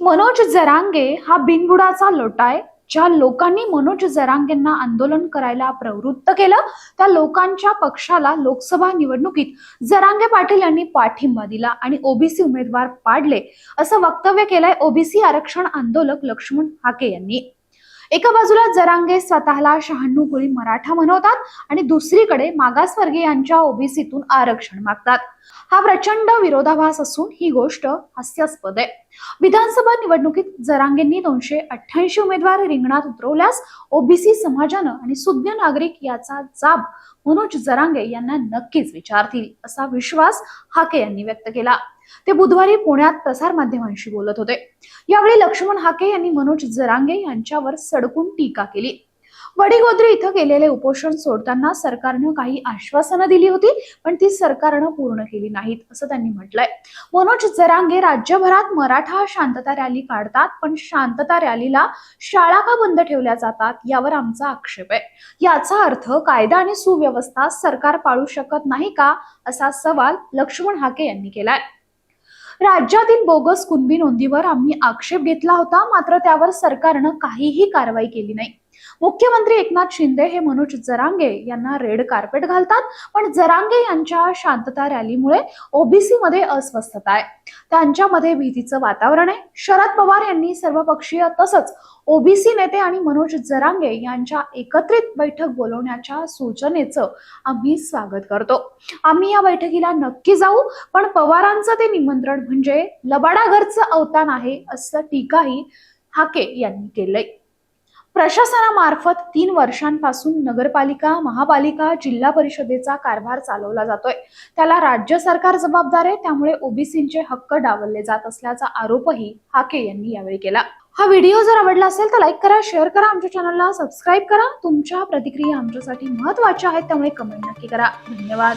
मनोज जरांगे हा बिनबुडाचा लोटा आहे. ज्या लोकांनी मनोज जरांगेंना आंदोलन करायला प्रवृत्त केलं त्या लोकांच्या पक्षाला लोकसभा निवडणुकीत जरांगे पाटील यांनी पाठिंबा दिला आणि ओबीसी उमेदवार पाडले असं वक्तव्य केलंय ओबीसी आरक्षण आंदोलक लक्ष्मण हाके यांनी. एका बाजूला जरांगे स्वतःला शहाण्णव कुळी मराठा म्हणवतात आणि दुसरीकडे मागासवर्गीयांच्या ओबीसीतून आरक्षण मागतात. हा प्रचंड विरोधाभास असून ही गोष्ट हास्यास्पद आहे. विधानसभा निवडणुकीत जरांगेंनी दोनशे अठ्ठ्याऐंशी उमेदवार रिंगणात उतरवल्यास ओबीसी समाजानं आणि सुज्ञ नागरिक याचा जाब मनोज जरांगे यांना नक्कीच विचारतील असा विश्वास हाके यांनी व्यक्त केला. ते बुधवारी पुण्यात प्रसार माध्यमांशी बोलत होते. यावेळी लक्ष्मण हाके यांनी मनोज जरांगे यांच्यावर सडकून टीका केली. वडीगोद्री इथं केलेले उपोषण सोडताना सरकारनं काही आश्वासनं दिली होती पण ती सरकारनं पूर्ण केली नाहीत असं त्यांनी म्हटलंय. मनोज जरांगे राज्यभरात मराठा शांतता रॅली काढतात पण शांतता रॅलीला शाळा का बंद ठेवल्या जातात यावर आमचा आक्षेप आहे. याचा अर्थ कायदा आणि सुव्यवस्था सरकार पाळू शकत नाही का असा सवाल लक्ष्मण हाके यांनी केलाय. राज्यातील बोगस कुणबी नोंदीवर आम्ही आक्षेप घेतला होता मात्र त्यावर सरकारनं काहीही कारवाई केली नाही. मुख्यमंत्री एकनाथ शिंदे हे मनोज जरांगे यांना रेड कार्पेट घालतात. पण जरांगे यांच्या शांतता रॅलीमुळे ओबीसी मध्ये अस्वस्थता आहे. त्यांच्यामध्ये भीतीचं वातावरण आहे. शरद पवार यांनी सर्वपक्षीय तसंच ओबीसी नेते आणि मनोज जरांगे यांच्या एकत्रित बैठक बोलवण्याच्या सूचनेचं आम्ही स्वागत करतो. आम्ही या बैठकीला नक्की जाऊ पण पवारांचं ते निमंत्रण म्हणजे लबाडाघरचं अवतान आहे असं टीकाही हाके यांनी केलंय. प्रशासनामार्फत तीन वर्षांपासून नगरपालिका महापालिका जिल्हा परिषदेचा कारभार चालवला जातोय. त्याला राज्य सरकार जबाबदार आहे त्यामुळे ओबीसींचे हक्क डावलले जात असल्याचा आरोपही हाके यांनी यावेळी केला. हा व्हिडिओ जर आवडला असेल तर लाईक करा शेअर करा आमच्या चॅनलला सबस्क्राईब करा. तुमच्या प्रतिक्रिया आमच्यासाठी महत्त्वाच्या आहेत त्यामुळे कमेंट नक्की करा. धन्यवाद.